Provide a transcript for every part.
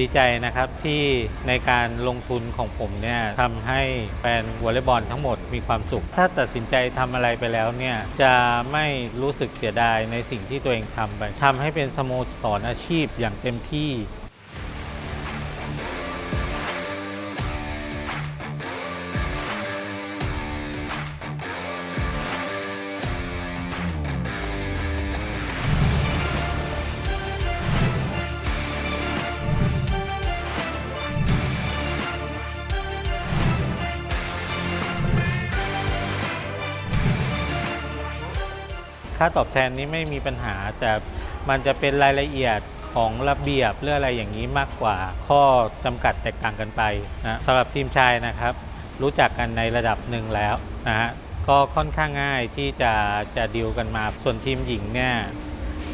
ดีใจนะครับที่ในการลงทุนของผมเนี่ยทำให้แฟนวอลเลย์บอลทั้งหมดมีความสุข ถ้าตัดสินใจทำอะไรไปแล้วเนี่ยจะไม่รู้สึกเสียดายในสิ่งที่ตัวเองทำไปทำให้เป็นสโมสรอาชีพอย่างเต็มที่ ค่าตอบแทนนี้ไม่มีปัญหา แต่มันจะเป็นรายละเอียดของระเบียบหรืออะไรอย่างนี้มากกว่า ข้อจำกัดแตกต่างกันไปนะสำหรับทีมชายนะครับ รู้จักกันในระดับหนึ่งแล้วนะฮะก็ค่อนข้างง่ายที่จะจะดีลกันมาส่วนทีมหญิงเนี่ย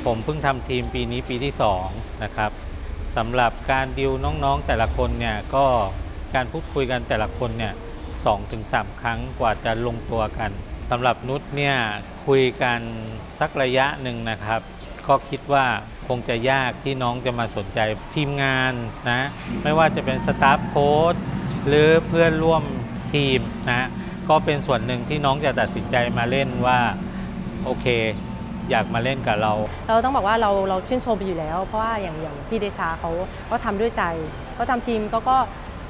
ผมเพิ่งทำทีมปีนี้ปีที่2นะครับสำหรับการดิวน้องๆแต่ละคนเนี่ยก็การพูดคุยกันแต่ละคนเนี่ยสองถึงสามครั้งกว่าจะลงตัวกัน สำหรับนุชเนี่ยคุยกันสักระยะหนึ่งนะครับ ก็คิดว่าคงจะยากที่น้องจะมาสนใจทีมงานนะ ไม่ว่าจะเป็นสตาฟโค้ชหรือเพื่อนร่วมทีมนะ ก็เป็นส่วนหนึ่งที่น้องจะตัดสินใจมาเล่นว่า โอเค อยากมาเล่นกับเรา เราต้องบอกว่าเราเราชื่นชมไปอยู่แล้ว เพราะว่าอย่างอย่างพี่เดชาเขาก็ทำด้วยใจเขาทำทีมเขาก็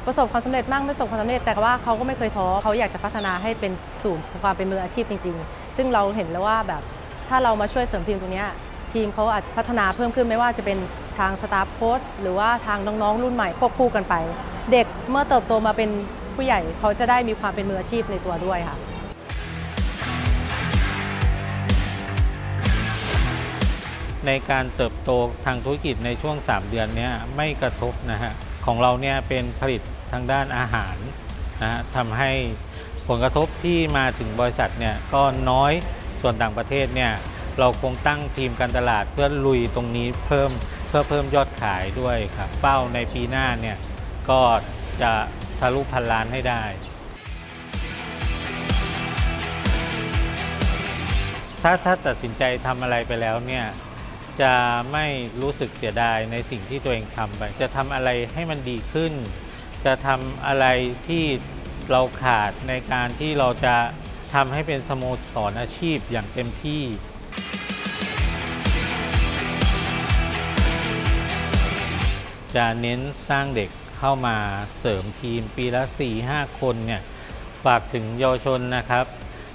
ประสบความสำเร็จบ้างไม่ประสบความสำเร็จ แต่ว่าเขาก็ไม่เคยท้อเขาอยากจะพัฒนาให้เป็นสู่ความเป็นมืออาชีพจริง ๆ ซึ่งเราเห็นแล้วว่าแบบถ้าเรามาช่วยเสริมทีมตรงนี้ทีมเขาอาจพัฒนาเพิ่มขึ้นไม่ว่าจะเป็นทางสตาฟโค้ชหรือว่าทางน้องๆ รุ่นใหม่ควบคู่กันไป เด็กเมื่อเติบโตมาเป็นผู้ใหญ่เขาจะได้มีความเป็นมืออาชีพในตัวด้วยค่ะในการเติบโตทางธุรกิจในช่วง 3 เดือนนี้ไม่กระทบนะฮะ ของเราเนี่ยเป็นผลิตทางด้านอาหารนะฮะทำให้ผลกระทบที่มาถึงบริษัทเนี่ยก็น้อยส่วนต่างประเทศเนี่ยเราคงตั้งทีมการตลาดเพื่อลุยตรงนี้เพิ่มเพื่อเพิ่มยอดขายด้วยครับเป้าในปีหน้าเนี่ยก็จะทะลุพันล้านให้ได้ ถ้าถ้าตัดสินใจทำอะไรไปแล้วเนี่ย จะไม่รู้สึกเสียดายในสิ่งที่ตัวเองทำไป จะทำอะไรให้มันดีขึ้น จะทำอะไรที่เราขาดในการที่เราจะทำให้เป็นสโมสรอาชีพอย่างเต็มที่จะเน้นสร้างเด็กเข้ามาเสริมทีมปีละ 4-5 คนเนี่ยฝากถึงเยาวชนนะครับ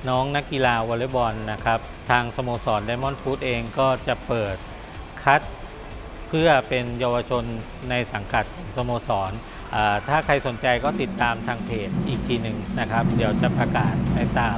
น้องนักกีฬาวอลเลย์บอลนะครับ ทางสโมสรไดมอนด์ฟู้ดเองก็จะเปิดคัดเพื่อเป็นเยาวชนในสังกัดสโมสร ถ้าใครสนใจก็ติดตามทางเพจอีกทีหนึ่งนะครับ เดี๋ยวจะประกาศให้ทราบ